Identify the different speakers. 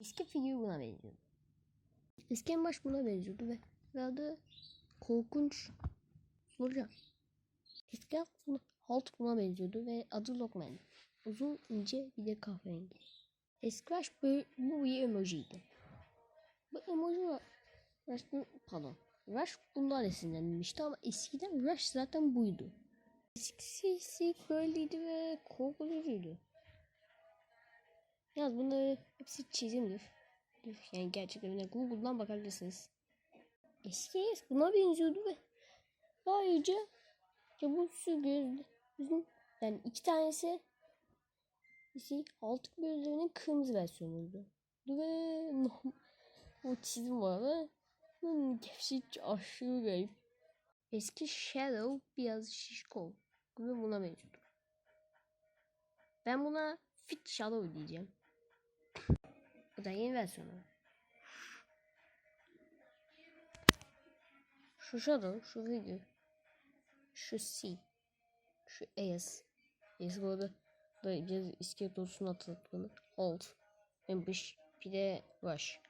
Speaker 1: Eski figür buna benziyordu. Eski baş buna benziyordu ve adı korkunç soracağım. Eski halt buna benziyordu ve adı Lockman. Uzun ince bir de kahverengi. Baş böyle, bu bir emojiydi. Bu emoji Rush'ın pardon. Rush bundan esinlenmişti ama eskiden Rush zaten buydu. Eskisi böyleydi ve korkutucuydu. Yalnız bunları hepsi çizimdir. Yani gerçekten Google'dan bakabilirsiniz. Eski buna benziyordu ve ayrıca ya bu su yani iki tanesi birisi altı gözlerinin kırmızı versiyonuydu. Ve o çizim var ve gerçekten aşırı garip. Eski Shadow biraz şişko ve buna benziyordu. Ben buna Fit Shadow diyeceğim. Bu da yeni versiyonu. Şu Shadow, şu Figure, şu C, şu bu arada da biraz iskelet olsun hatırlattığını. Hold, Ambush, bir de Rush.